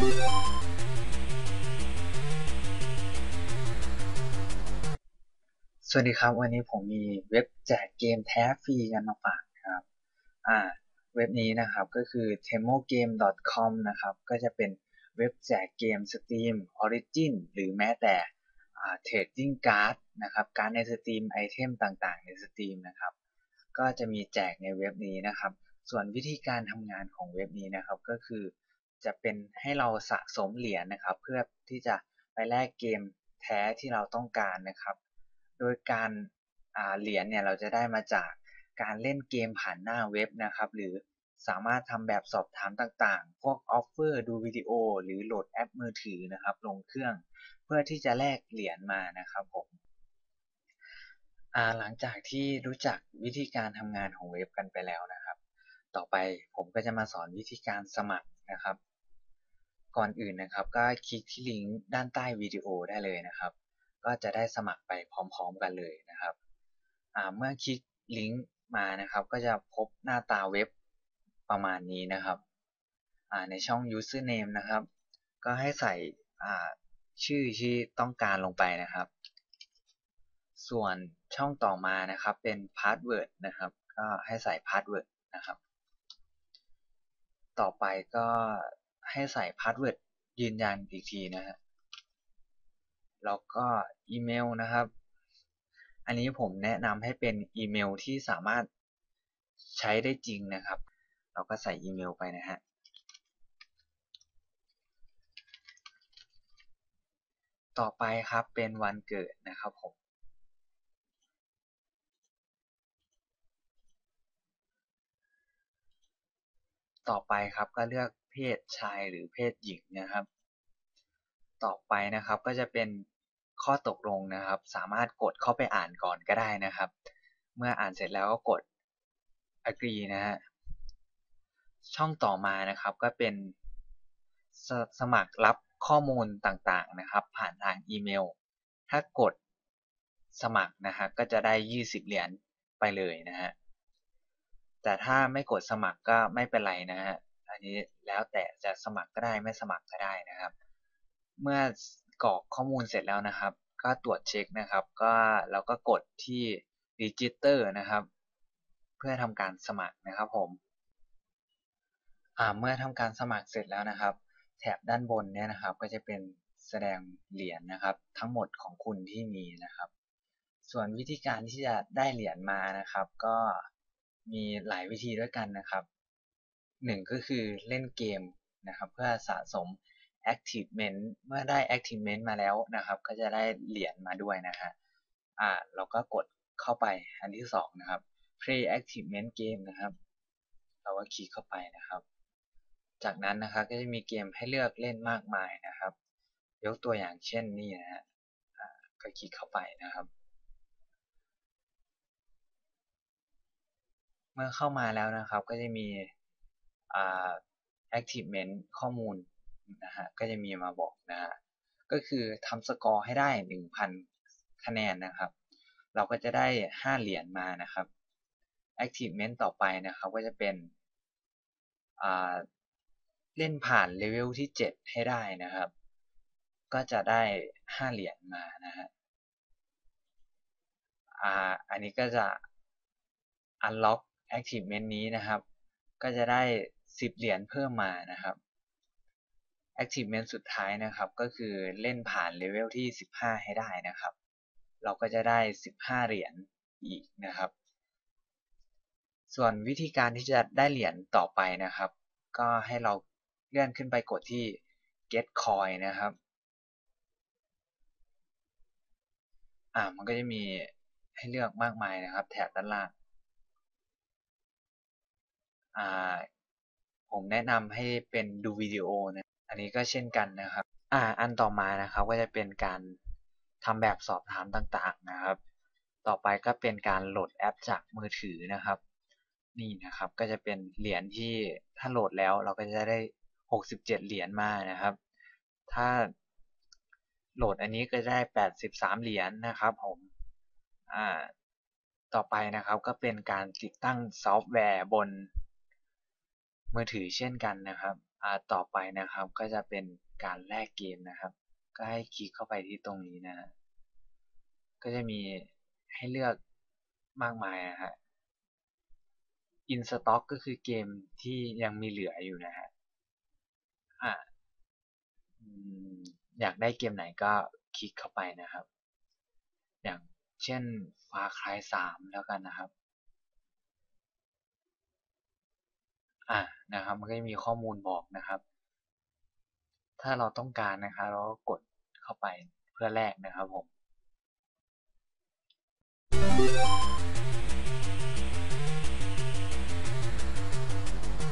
สวัสดีครับ วันนี้ผมมีเว็บแจกเกมแท้ฟรีกันมาฝากครับอ่าเว็บนี้นะครับก็คือ temogame.com นะครับ ก็จะเป็นเว็บแจกเกม Steam Origin หรือแม้แต่ Trading Card นะครับ การใน Steam ไอเทมต่างๆ ใน Steam นะครับ ก็จะมีแจกในเว็บนี้นะครับ ส่วนวิธีการทำงานของเว็บนี้นะครับก็คือ จะเป็นให้เราสะสมเหรียญนะครับ เพื่อที่จะไปแลกเกมแท้ที่เราต้องการนะครับ โดยการเหรียญเนี่ยเราจะได้มาจากการเล่นเกมผ่านหน้าเว็บนะครับ หรือสามารถทำแบบสอบถามต่างๆ พวกออฟเฟอร์ดูวิดีโอ หรือโหลดแอปมือถือนะครับ ลงเครื่องเพื่อที่จะแลกเหรียญมานะครับผมหลังจากที่รู้จักวิธีการทำงานของเว็บกันไปแล้วนะครับ ต่อไปผมก็จะมาสอนวิธีการสมัครนะครับ ก่อนอื่นนะครับ ก็คลิกที่ลิงก์ด้านใต้วิดีโอได้เลยนะครับ ก็จะได้สมัครไปพร้อมๆกันเลยนะครับเมื่อคลิกลิงก์มานะครับ ก็จะพบหน้าตาเว็บประมาณนี้นะครับในช่อง username นะครับ ก็ให้ใส่ชื่อที่ต้องการลงไปนะครับ ส่วนช่องต่อมานะครับเป็น password นะครับ ก็ให้ใส่ password นะครับ ต่อไปก็ ให้ใส่ password ยืนยันอีกทีนะฮะแล้วก็อีเมลนะครับ อันนี้ผมแนะนำให้เป็นอีเมลที่สามารถใช้ได้จริงนะครับ เราก็ใส่อีเมลไปนะฮะต่อไปครับเป็นวันเกิดนะครับผม ต่อไปครับก็เลือกเพศชายหรือเพศหญิงนะครับ ต่อไปนะครับก็จะเป็นข้อตกลงนะครับ สามารถกดเข้าไปอ่านก่อนก็ได้นะครับ เมื่ออ่านเสร็จแล้วก็กด agree นะฮะช่องต่อมานะครับก็เป็นสสมัครรับข้อมูลต่างๆนะครับ ผ่านทางอีเมล ถ้ากดสมัครนะฮะก็จะได้ 20 เหรียญไปเลยนะฮะ แต่ถ้าไม่กดสมัครก็ไม่เป็นไรนะฮะอันนี้แล้วแต่จะสมัครก็ได้ไม่สมัครก็ได้นะครับ เมื่อกรอกข้อมูลเสร็จแล้วนะครับ ก็ตรวจเช็คนะครับ ก็เราก็กดที่ Register นะครับ เพื่อทำการสมัครนะครับผมเมื่อทำการสมัครเสร็จแล้วนะครับ แถบด้านบนเนี่ยนะครับ ก็จะเป็นแสดงเหรียญนนะครับ ทั้งหมดของคุณที่มีนะครับ ส่วนวิธีการที่จะได้เหรียญมานะครับ ก็ มีหลายวิธีด้วยกันนะครับหนึ่งก็คือเล่นเกมนะครับ เพื่อสะสม Achievement เมื่อได้ Achievement มาแล้วนะครับ ก็จะได้เหรียญมาด้วยนะฮะอ่าเราก็กดเข้าไปอันที่สองนะครับ Play Achievement Game นะครับ เราก็คลิกเข้าไปนะครับ จากนั้นนะครับก็จะมีเกมให้เลือกเล่นมากมายนะครับ ยกตัวอย่างเช่นนี่นะฮะก็คลิกเข้าไปนะครับ มื่อเข้ามาแล้วนะครับ ก็จะมีอ่า Achievement ข้อมูลนะฮะก็จะมีมาบอกนะฮะก็คือทำสกอร์ให้ได้ 1,000 คะแนนนะครับ เราก็จะได้ 5 เหรียญมานะครับ Achievement ต่อไปนะครับ ก็จะเป็นเล่นผ่านเลเวลที่ 7 ให้ได้นะครับ ก็จะได้ 5 เหรียญมานะฮะอันนี้ก็จะ unlock achievement นี้นะครับ ก็จะได้ 10 เหรียญเพิ่มมานะครับ achievement สุดท้ายนะครับ ก็คือเล่นผ่านเลเวลที่ 15 ให้ได้นะครับ เราก็จะได้ 15 เหรียญอีกนะครับ ส่วนวิธีการที่จะได้เหรียญต่อไปนะครับ ก็ให้เราเลื่อนขึ้นไปกดที่ get coin นะครับ อ่ามันก็จะมีให้เลือกมากมายนะครับ แถบด้านล่าง อ่าผมแนะนำให้เป็นดูวิดีโอนะอันนี้ก็เช่นกันนะครับ อ่า อันต่อมานะครับก็จะเป็นการทำแบบสอบถามต่างๆนะครับ ต่อไปก็เป็นการโหลดแอปจากมือถือนะครับ นี่นะครับก็จะเป็นเหรียญที่ถ้าโหลดแล้วเราก็จะได้ 67 เหรียญมานะครับ ถ้าโหลดอันนี้ก็ได้ 83 เหรียญนะครับผม อ่า ต่อไปนะครับก็เป็นการติดตั้งซอฟต์แวร์บน มือถือเช่นกันนะครับต่อไปนะครับก็จะเป็นการแลกเกมนะครับ ก็ให้คลิกเข้าไปที่ตรงนี้นะก็จะมีให้เลือกมากมายนะฮะ in stock ก็คือเกมที่ยังมีเหลืออยู่นะฮะอ่าอืมอยากได้เกมไหนก็คลิกเข้าไปนะครับ อย่างเช่น Far Cry 3แล้วกันนะครับ อ่านะครับ มันก็จะมีข้อมูลบอกนะครับ ถ้าเราต้องการนะครับ เราก็กดเข้าไปเพื่อแลกนะครับผม